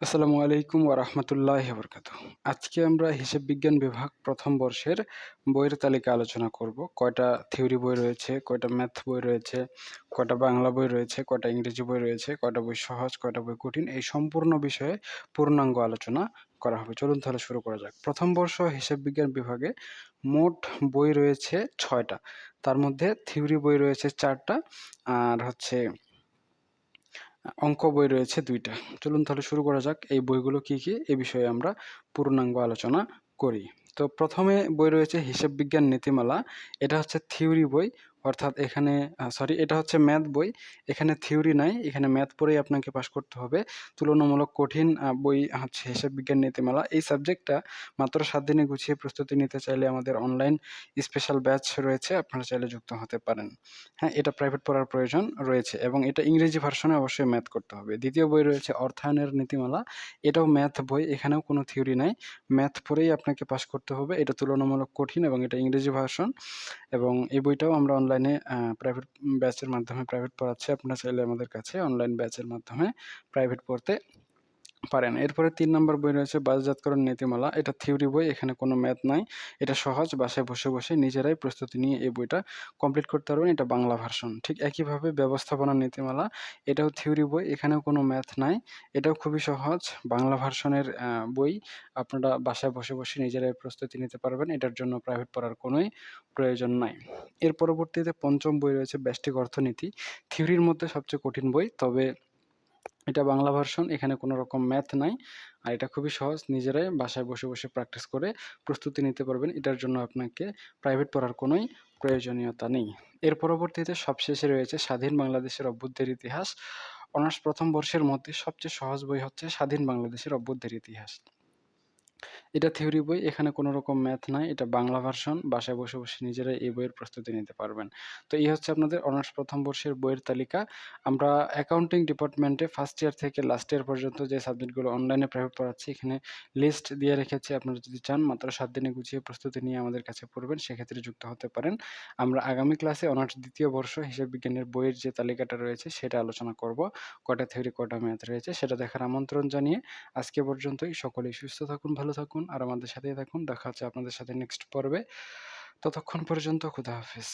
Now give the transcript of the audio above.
আসসালামু আলাইকুম ওরহমতুল্লাহ বরকাত আজকে আমরা হিসাব বিজ্ঞান বিভাগ প্রথম বর্ষের বইয়ের তালিকা আলোচনা করব। কয়টা থিওরি বই রয়েছে, কয়টা ম্যাথ বই রয়েছে, কয়টা বাংলা বই রয়েছে, কয়টা ইংরেজি বই রয়েছে, কয়টা বই সহজ, কয়টা বই কঠিন, এই সম্পূর্ণ বিষয়ে পূর্ণাঙ্গ আলোচনা করা হবে। চলুন তাহলে শুরু করা যাক। প্রথম বর্ষ হিসাব বিজ্ঞান বিভাগে মোট বই রয়েছে ছয়টা। তার মধ্যে থিওরি বই রয়েছে চারটা, আর হচ্ছে অঙ্ক বই রয়েছে দুইটা। চলুন তাহলে শুরু করা যাক। এই বইগুলো কি কি? এ বিষয়ে আমরা পূর্ণাঙ্গ আলোচনা করি। তো প্রথমে বই রয়েছে হিসাব বিজ্ঞান নীতিমালা। এটা হচ্ছে থিওরি বই। অর্থাৎ এখানে সরি এটা হচ্ছে ম্যাথ বই। এখানে থিওরি নাই, এখানে ম্যাথ পড়েই আপনাকে পাশ করতে হবে। তুলনামূলক কঠিন বই হচ্ছে হিসাব বিজ্ঞান নীতিমালা। এই সাবজেক্টটা মাত্র সাত দিনে গুছিয়ে প্রস্তুতি নিতে চাইলে আমাদের অনলাইন স্পেশাল ব্যাচ রয়েছে, আপনারা চাইলে যুক্ত হতে পারেন। হ্যাঁ এটা প্রাইভেট পড়ার প্রয়োজন রয়েছে এবং এটা ইংরেজি ভার্সনে অবশ্যই ম্যাথ করতে হবে। দ্বিতীয় বই রয়েছে অর্থায়নের নীতিমালা। এটাও ম্যাথ বই, এখানেও কোনো থিওরি নাই। ম্যাথ পড়েই আপনাকে পাশ করতে হবে। এটা তুলনামূলক কঠিন এবং এটা ইংরেজি ভার্সন এবং এই বইটাও আমরা অনলাইনে প্রাইভেট ব্যাচের মাধ্যমে প্রাইভেট পড়াচ্ছে আপনারা চাইলে আমাদের কাছে অনলাইন ব্যাচের মাধ্যমে প্রাইভেট পড়তে। পারেন। এরপরে তিন নম্বর বই রয়েছে বাজাতকরণ নীতিমালা। এটা থিওরি বই, এখানে কোনো ম্যাথ নাই। এটা সহজ, বাসায় বসে বসে নিজেরাই প্রস্তুতি নিয়ে এই বইটা কমপ্লিট করতে পারবেন। এটা বাংলা ভার্সন। ঠিক একইভাবে ব্যবস্থাপনা নীতিমালা, এটাও থিওরি বই, এখানেও কোনো ম্যাথ নাই। এটাও খুবই সহজ, বাংলা ভার্সনের বই। আপনারা বাসায় বসে বসে নিজেরাই প্রস্তুতি নিতে পারবেন। এটার জন্য প্রাইভেট পড়ার কোনোই প্রয়োজন নাই। এর পরবর্তীতে পঞ্চম বই রয়েছে ব্যষ্টিক অর্থনীতি। থিওরির মধ্যে সবচেয়ে কঠিন বই, তবে এটা বাংলা ভার্সন, এখানে কোনো রকম ম্যাথ নাই। আর এটা খুবই সহজ, নিজেরাই বাসায় বসে বসে প্র্যাকটিস করে প্রস্তুতি নিতে পারবেন। এটার জন্য আপনাকে প্রাইভেট পড়ার কোনোই প্রয়োজনীয়তা নেই। এর পরবর্তীতে সবশেষে রয়েছে স্বাধীন বাংলাদেশের অভ্যুদ্ধের ইতিহাস। অনার্স প্রথম বর্ষের মধ্যে সবচেয়ে সহজ বই হচ্ছে স্বাধীন বাংলাদেশের অভ্যুদ্ধের ইতিহাস। এটা থিওরি বই, এখানে কোনো রকম ম্যাথ নাই, এটা বাংলা ভার্সন বাসায় বসে বসে নিজেরাই এই বইয়ের প্রস্তুতি নিতে পারবেন। তো এই হচ্ছে আপনাদের অনার্স প্রথম বর্ষের বইয়ের তালিকা। আমরা অ্যাকাউন্টিং ডিপার্টমেন্টে ফার্স্ট ইয়ার থেকে লাস্ট ইয়ার পর্যন্ত যে সাবজেক্টগুলো অনলাইনে প্রাইভেট পড়াচ্ছি এখানে লিস্ট দিয়ে রেখেছি, আপনারা যদি চান মাত্র সাত দিনে গুছিয়ে প্রস্তুতি নিয়ে আমাদের কাছে পড়বেন, সেক্ষেত্রে যুক্ত হতে পারেন। আমরা আগামী ক্লাসে অনার্স দ্বিতীয় বর্ষ হিসাব বিজ্ঞানের বইয়ের যে তালিকাটা রয়েছে, সেটা আলোচনা করব। কটা থিওরি কটা ম্যাথ রয়েছে, সেটা দেখার আমন্ত্রণ জানিয়ে আজকে পর্যন্তই। সকলেই সুস্থ থাকুন, ভালো থাকুন। থাকুন আর আমাদের সাথেই থাকুন। দেখা হচ্ছে আপনাদের সাথে নেক্সট পর্বে। ততক্ষণ পর্যন্ত খুদা হাফেজ।